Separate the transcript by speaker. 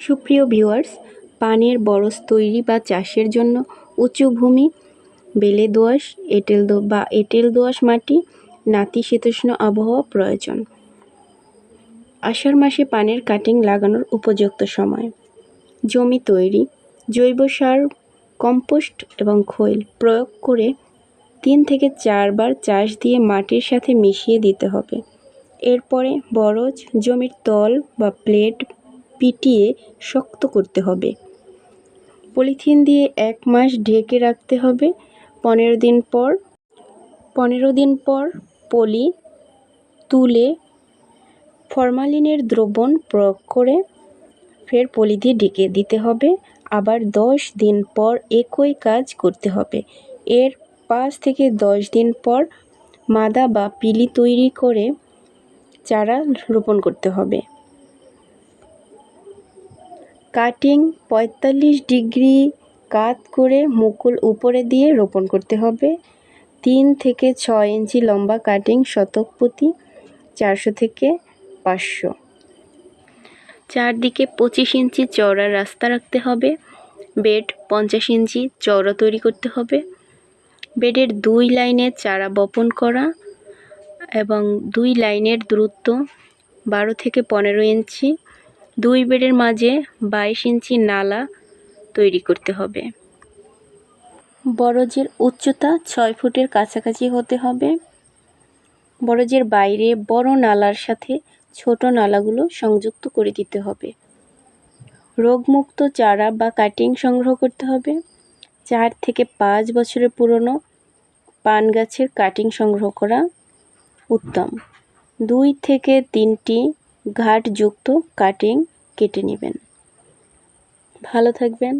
Speaker 1: সুপ্রিয় ভিউয়ার্স, পানের বরজ তৈরি বা চাষের জন্য উঁচু ভূমি, বেলে দোআঁশ, এঁটেল দো বা এঁটেল দোআঁশ মাটি নাতিশীতোষ্ণ আবহাওয়া প্রয়োজন। আষাঢ় মাসে পানের কাটিং লাগানোর উপযুক্ত সময়। জমি তৈরি, জৈব সার, কম্পোস্ট এবং খৈল প্রয়োগ করে তিন থেকে চারবার চাষ দিয়ে মাটির সাথে মিশিয়ে দিতে হবে। এরপরে বরজ, জমির তল বা প্লেট পিটিয়ে শক্ত করতে হবে। পলিথিন দিয়ে এক মাস ঢেকে রাখতে হবে। পনেরো দিন পর, পনেরো দিন পর পলি তুলে ফরমালিনের দ্রবণ প্রয়োগ করে ফের পলি দিয়ে ঢেকে দিতে হবে। আবার দশ দিন পর একই কাজ করতে হবে। এর পাঁচ থেকে দশ দিন পর মাদা বা পিলি তৈরি করে চারা রোপণ করতে হবে। কাটিং পঁয়তাল্লিশ ডিগ্রি কাত করে মুকুল উপরে দিয়ে রোপণ করতে হবে। তিন থেকে ছয় ইঞ্চি লম্বা কাটিং শতক প্রতি চারশো থেকে পাঁচশো। চারদিকে পঁচিশ ইঞ্চি চওড়া রাস্তা রাখতে হবে। বেড পঞ্চাশ ইঞ্চি চওড়া তৈরি করতে হবে। বেডের দুই লাইনে চারা বপন করা এবং দুই লাইনের দূরত্ব বারো থেকে পনেরো ইঞ্চি দুই বেডের মাঝে বাইশ ইঞ্চি নালা তৈরি করতে হবে। বরজের উচ্চতা ছয় ফুটের কাছাকাছি হতে হবে। বরজের বাইরে বড় নালার সাথে ছোট নালাগুলো সংযুক্ত করে দিতে হবে। রোগমুক্ত চারা বা কাটিং সংগ্রহ করতে হবে। চার থেকে পাঁচ বছরের পুরনো পান গাছের কাটিং সংগ্রহ করা উত্তম। দুই থেকে তিনটি ঘাটযুক্ত কাটিং কেটে নেবেন। ভালো থাকবেন।